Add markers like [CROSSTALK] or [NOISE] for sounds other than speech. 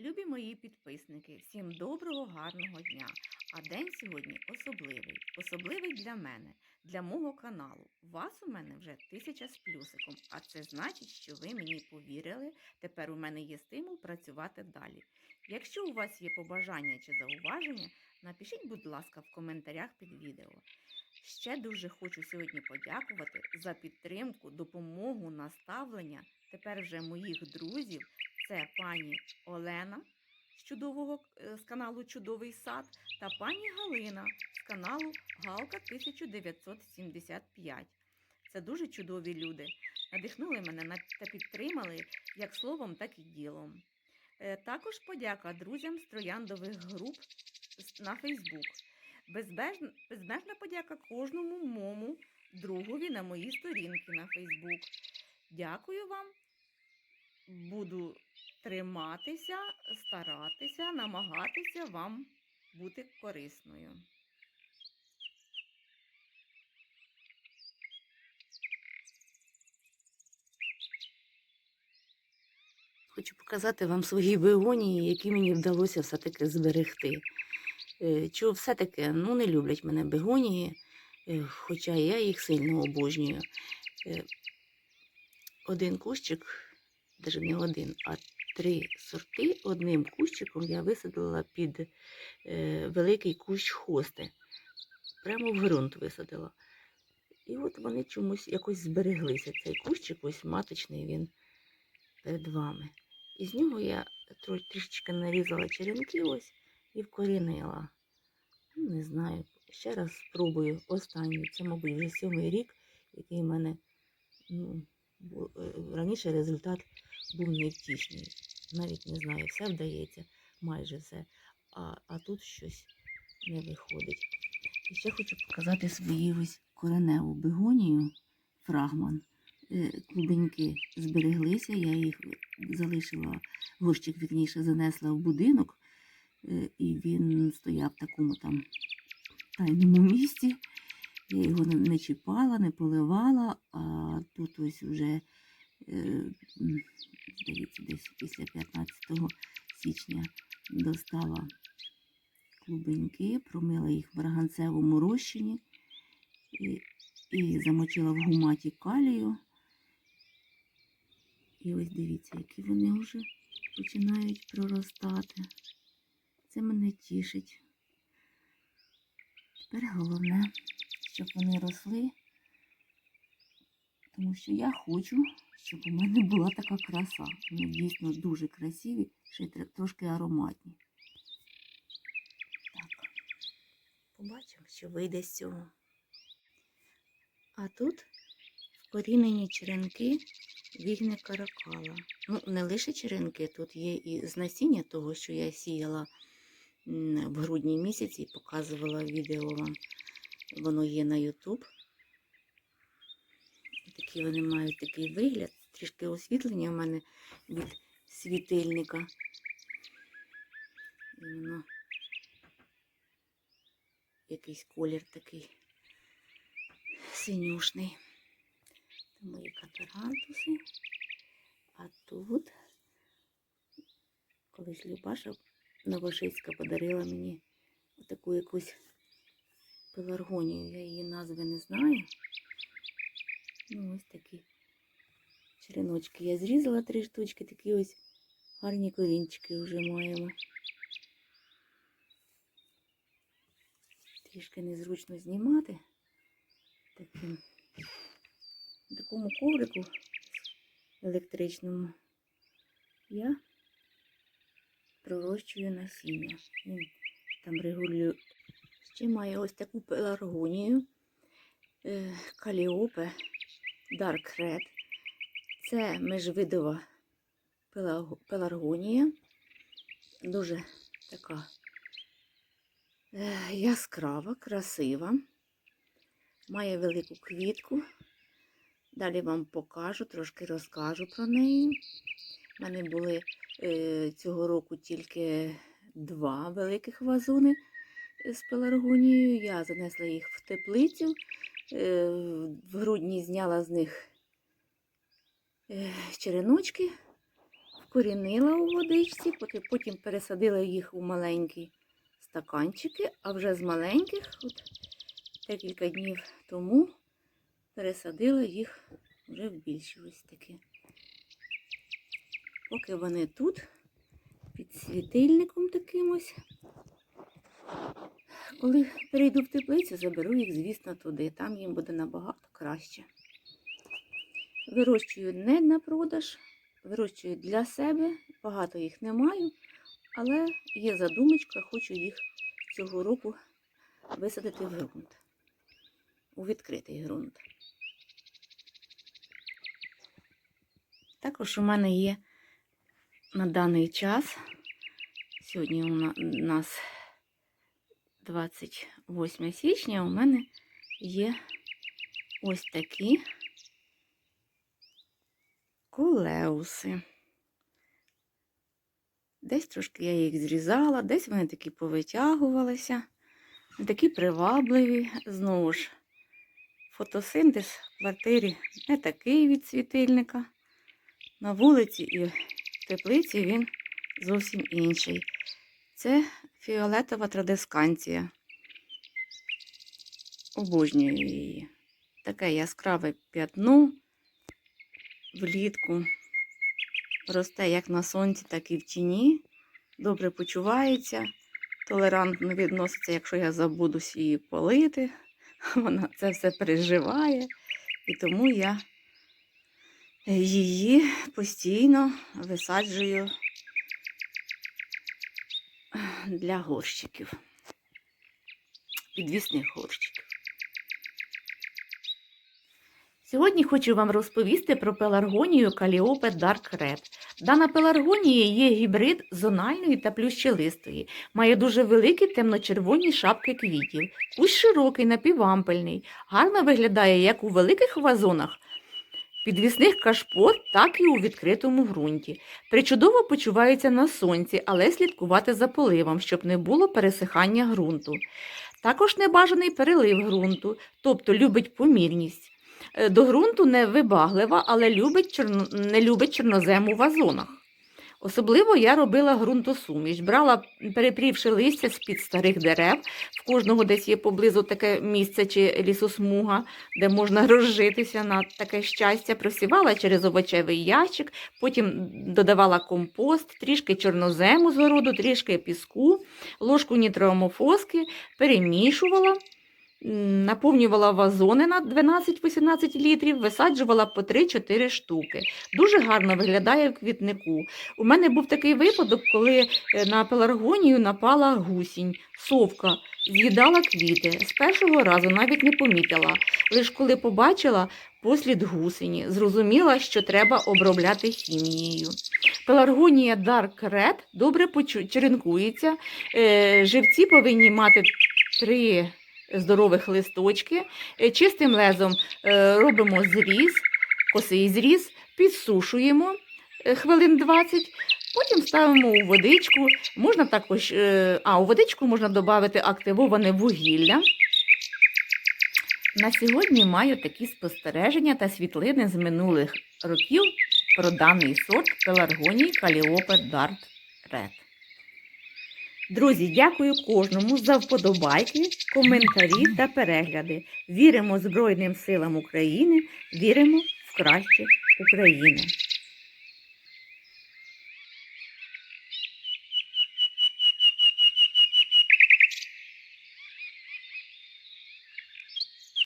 Любі мої підписники, всім доброго, гарного дня. А день сьогодні особливий. Особливий для мене, для мого каналу. Вас у мене вже тисяча з плюсиком, а це значить, що ви мені повірили. Тепер у мене є стимул працювати далі. Якщо у вас є побажання чи зауваження, напишіть, будь ласка, в коментарях під відео. Ще дуже хочу сьогодні подякувати за підтримку, допомогу, наставлення тепер вже моїх друзів. Пані Олена з чудового е, з каналу Чудовий сад та пані Галина з каналу Галка 1975. Це дуже чудові люди. Надихнули мене та підтримали як словом, так і ділом. Е, Також подяка друзям з трояндових груп на Фейсбук. Безбежна, безмежна подяка кожному моєму другові на моїй сторінці на Фейсбук. Дякую вам. Буду триматися, старатися, намагатися вам бути корисною. Хочу показати вам свої бегонії, які мені вдалося все-таки зберегти. Е, Чого все-таки ну, не люблять мене бегонії, е, хоча я їх сильно обожнюю. Е, Один кущик, навіть не один, а три сорти одним кущиком я висадила під е, великий кущ хости. Прямо в ґрунт висадила. І от вони чомусь якось збереглися. Цей кущик, ось маточний він перед вами. І з нього я трішечки нарізала черенки ось і вкорінила. Не знаю, ще раз спробую останній. Це, мабуть, вже сьомий рік, який в мене ну, е, раніше результат був невтішний. Навіть не знаю, все вдається, майже все. А, а тут щось не виходить. І ще хочу показати свої ось кореневу бегонію фрагман. Е, Клубеньки збереглися, я їх залишила, горщик вірніше занесла в будинок, е, і він стояв в такому там тайному місці. Я його не- чіпала, не поливала, а тут ось вже, здається, десь після 15 січня достала клубеньки, промила їх в браганцевому розчині і, і замочила в гуматі калію. І ось дивіться, які вони вже починають проростати. Це мене тішить. Тепер головне, щоб вони росли, тому що я хочу, щоб у мене була така краса. Вони дійсно дуже красиві, ще й трошки ароматні. Так, побачимо, що вийде з цього. А тут вкорінені черенки вігни каракала. Ну, не лише черенки, тут є і з насіння того, що я сіяла в грудні місяці і показувала відео вам. Воно є на YouTube. Такі вони мають такий вигляд, трішки освітлення в мене від світильника. І воно якийсь колір такий синюшний. Це мої каперантуси. А тут колись Любаша Новошицька подарила мені таку якусь пеларгонію. Я її назви не знаю. Ну, ось такі череночки. Я зрізала три штучки, такі ось гарні корінчики вже маємо. Трішки незручно знімати таким такому коврику електричному я пророщую насіння. Він там регулюю. Ще маю ось таку пеларгонію е, каліопе Dark Red. Це межвидова пеларгонія. Дуже така е, яскрава, красива. Має велику квітку. Далі вам покажу, трошки розкажу про неї. У мене були е, цього року тільки два великих вазони з пеларгонією. Я занесла їх в теплицю. Е, в грудні зняла з них е, череночки, вкорінила у водичці, потім пересадила їх у маленькі стаканчики, а вже з маленьких, от декілька днів тому, пересадила їх вже в більші ось такі. Поки вони тут, під світильником таким ось. Коли перейду в теплицю, заберу їх, звісно, туди. Там їм буде набагато краще. Вирощую не на продаж, вирощую для себе. Багато їх не маю, але є задумочка, хочу їх цього року висадити в ґрунт. У відкритий ґрунт. Також у мене є на даний час. Сьогодні у нас 28 січня, у мене є ось такі колеуси. Десь трошки я їх зрізала, десь вони такі повитягувалися, такі привабливі. Знову ж, фотосинтез в квартирі не такий від світильника. На вулиці і в теплиці він зовсім інший. Це фіолетова традисканція. Обожнюю її. Таке яскраве п'ятно влітку. Росте як на сонці, так і в тіні. Добре почувається, толерантно відноситься, якщо я забуду її полити. [LAUGHS] Вона це все переживає. І тому я її постійно висаджую для горщиків, підвісних горщиків. Сьогодні хочу вам розповісти про пеларгонію Каліопе Dark Red. Дана пеларгонія є гібрид зональної та плющелистої. Має дуже великі темно-червоні шапки квітів. Кущ широкий, напівампельний, гарно виглядає як у великих вазонах, підвісних кашпот, так і у відкритому ґрунті. Причудово почувається на сонці, але слідкувати за поливом, щоб не було пересихання ґрунту. Також небажаний перелив ґрунту, тобто любить помірність. Е, До ґрунту не вибаглива, але любить чорно... не любить чорнозем у вазонах. Особливо я робила ґрунтосуміш, брала, перепрівши листя з-під старих дерев. В кожного десь є поблизу таке місце чи лісосмуга, де можна [LAUGHS] розжитися на таке щастя. Просівала через овочевий ящик, потім додавала компост, трішки чорнозему з городу, трішки піску, ложку нітроамофоски, перемішувала. Наповнювала вазони на 12-18 літрів, висаджувала по 3-4 штуки. Дуже гарно виглядає в квітнику. У мене був такий випадок, коли е, на пеларгонію напала гусінь, совка, з'їдала квіти. З першого разу навіть не помітила. Лише коли побачила послід гусені, зрозуміла, що треба обробляти хімією. Пеларгонія Dark Red добре черенкується. Е, Живці повинні мати три здорових листочки. Е, Чистим лезом е, робимо зріз, косий зріз, підсушуємо е, хвилин 20, потім ставимо у водичку. Можна також, а у водичку можна додати активоване вугілля. На сьогодні маю такі спостереження та світлини з минулих років про даний сорт пеларгонії Каліопе Дарт Ред. Друзі, дякую кожному за вподобайки, коментарі та перегляди. Віримо Збройним силам України, віримо в краще України.